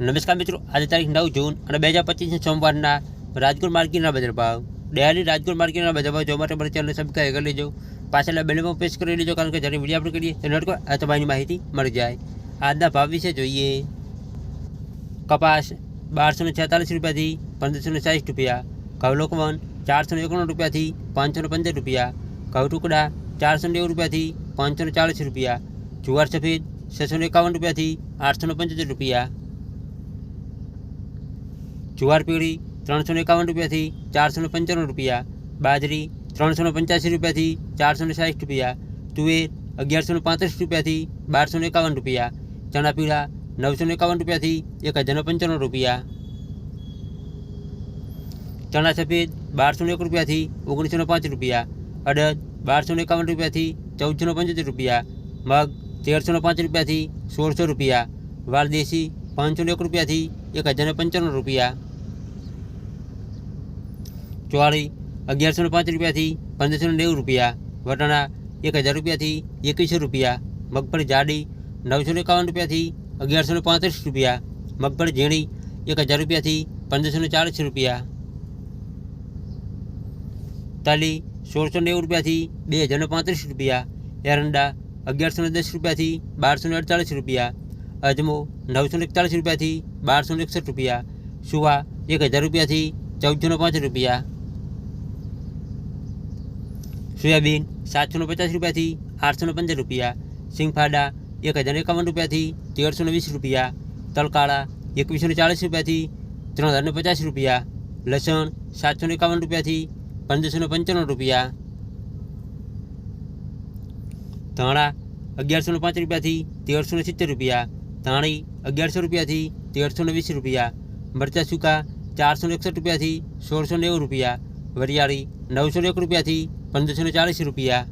નમસ્કાર મિત્રો આજે તારીખ નવ જૂન અને બે હજાર પચીસના સોમવારના રાજકોટ માર્કેટના બજાર ભાવ ડેલી રાજકોટ માર્કેટના બજાર ભાવ જોવા માટે મારી ચેનલ સબસ્ક્રાઈબ કરી લેજો પાછળના બેલમાં પ્રેસ કરી લેજો કારણ કે જ્યારે વિડીયો આપણે કરીએ તો નોટ આ તમારી માહિતી મળી જાય આજના ભાવ વિશે જોઈએ કપાસ બારસો ને છેતાલીસ રૂપિયાથી પંદરસો ને ચાલીસ રૂપિયા ઘઉં લોકવન ચારસો ને એકોણું રૂપિયાથી પાંચસો ને પંદર રૂપિયા ઘઉં ટુકડા ચારસો ને નેવું રૂપિયાથી પાંચસો ને ચાલીસ રૂપિયા જુવાર સફેદ છસો ને એકાવન રૂપિયાથી આઠસો ને પંચોતેર રૂપિયા જુવાર પીળી ત્રણસો ને એકાવન રૂપિયાથી ચારસો ને પંચાણું રૂપિયા બાજરી ત્રણસો ને પંચ્યાસી રૂપિયાથી ચારસો ને સાઠ રૂપિયા તુવેર અગિયારસો ને પાંત્રીસ રૂપિયાથી બારસો ને એકાવન રૂપિયા ચણા પીળા નવસો ને એકાવન રૂપિયાથી એક હજાર ને પંચાણું રૂપિયા ચણા સફેદ બારસો ને એક રૂપિયાથી ઓગણીસો ને પાંચ રૂપિયા અડદ બારસો ને એકાવન રૂપિયાથી ચૌદસો ને પંચોતેર રૂપિયા મગ તેરસો ને પાંચ રૂપિયાથી સોળસો રૂપિયા વાલદેશી પાંચસો ને એક રૂપિયાથી એક હજાર ને પંચાણું રૂપિયા ચોળી અગિયારસો ને પાંચ રૂપિયાથી પંદરસો ને નેવું રૂપિયા વટાણા એક હજાર રૂપિયાથી એકવીસો રૂપિયા મગફળી જાડી નવસો ને એકાવન રૂપિયાથી અગિયારસો ને પાંત્રીસ રૂપિયા મગફળી ઝીણી એક હજાર રૂપિયાથી પંદરસો ને ચાલીસ રૂપિયા તલી સોળસો નેવું રૂપિયાથી બે હજાર ને પાંત્રીસ રૂપિયા એરંડા અગિયારસો ને દસ રૂપિયાથી બારસો ને અડતાલીસ રૂપિયા અજમો નવસો ને એકતાલીસ રૂપિયાથી બારસો ને એકસઠ રૂપિયા સુવા એક હજાર રૂપિયાથી ચૌદસો ને પાંચ રૂપિયા સોયાબીન સાતસો ને પચાસ રૂપિયાથી આઠસો ને પંદર રૂપિયા સિંગફાડા એક હજાર એકાવન રૂપિયાથી તેરસો ને વીસ રૂપિયા તલકાળા એકવીસો ને ચાલીસ રૂપિયાથી ત્રણ હજાર ને પચાસ રૂપિયા લસણ સાતસો ને એકાવન રૂપિયાથી પંદરસો ને પંચાણું રૂપિયા ધાણા અગિયારસો ને પાંચ રૂપિયાથી તેરસો ને સિત્તેર રૂપિયા ધાણી અગિયારસો રૂપિયાથી તેરસો ને વીસ રૂપિયા મરચાં સૂકા ચારસો ને એકસઠ રૂપિયાથી સોળસો નેવું રૂપિયા વરિયાળી નવસો ને એક રૂપિયાથી પંદરસો ને ચાલીસ રૂપિયા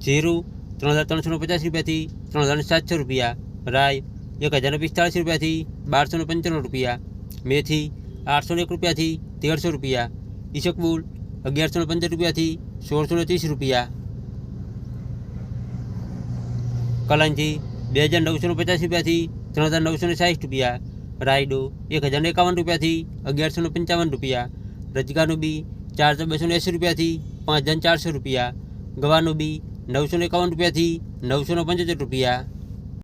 જીરું ત્રણ હજાર ત્રણસો ને પચાસ રૂપિયાથી ત્રણ હજાર ને સાતસો રૂપિયા રાય એક હજાર ને પિસ્તાળીસ રૂપિયાથી બારસો ને પંચાણું રૂપિયા મેથી આઠસો ને એક રૂપિયાથી તેરસો રૂપિયા ઈસકબુલ અગિયારસો ને પંદર રૂપિયાથી સોળસો ને ત્રીસ રૂપિયા કલાંજી બે હજાર નવસો ને પચાસ રૂપિયાથી ત્રણ હજાર નવસો ને સાઠ રૂપિયા રાયડો એક હજાર ને એકાવન રૂપિયાથી અગિયારસો ને પંચાવન રૂપિયા રજગાનું બી ચાર હજાર બસો ને એંસી રૂપિયાથી પાંચ હજાર ચારસો રૂપિયા. ગવાનું બી નવસો ને એકાવન રૂપિયાથી નવસો ને પંચોતેર રૂપિયા.